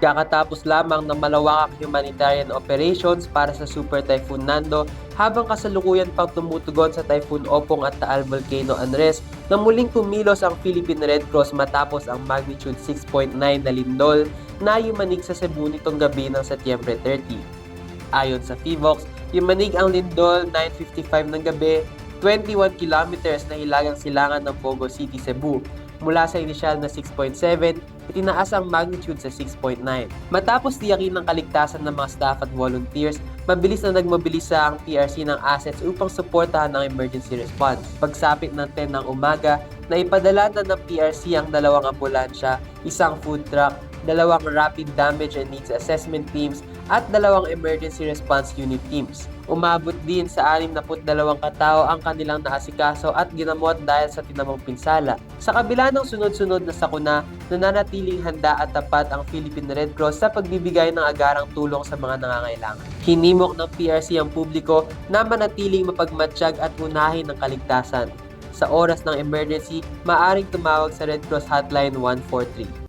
Kakatapos lamang ng malawakang humanitarian operations para sa Super Typhoon Nando habang kasalukuyan pang tumutugon sa Typhoon Opong at Taal Volcano Unrest na muling kumilos ang Philippine Red Cross matapos ang magnitude 6.9 na lindol na yumanig sa Cebu nitong gabi ng Setyembre 30. Ayon sa FIVOX, yumanig ang lindol 9.55 ng gabi 21 kilometers na hilagang silangan ng Pogo City, Cebu. Mula sa inisyal na 6.7, itinaas ang magnitude sa 6.9. Matapos tiyakin ng kaligtasan ng mga staff at volunteers, mabilis na nagmobilisa ang PRC ng assets upang suportahan ang emergency response. Pagsapit ng 10 ng umaga, naipadala na ng PRC ang dalawang ambulansya, isang food truck, dalawang rapid damage and needs assessment teams, at dalawang emergency response unit teams. Umabot din sa 62 katao ang kanilang naasikaso at ginamot dahil sa tinamong pinsala. Sa kabila ng sunod-sunod na sakuna, nananatiling handa at tapat ang Philippine Red Cross sa pagbibigay ng agarang tulong sa mga nangangailangan. Hinimok ng PRC ang publiko na manatiling mapagmatsyag at unahin ng kaligtasan. Sa oras ng emergency, maaring tumawag sa Red Cross Hotline 143.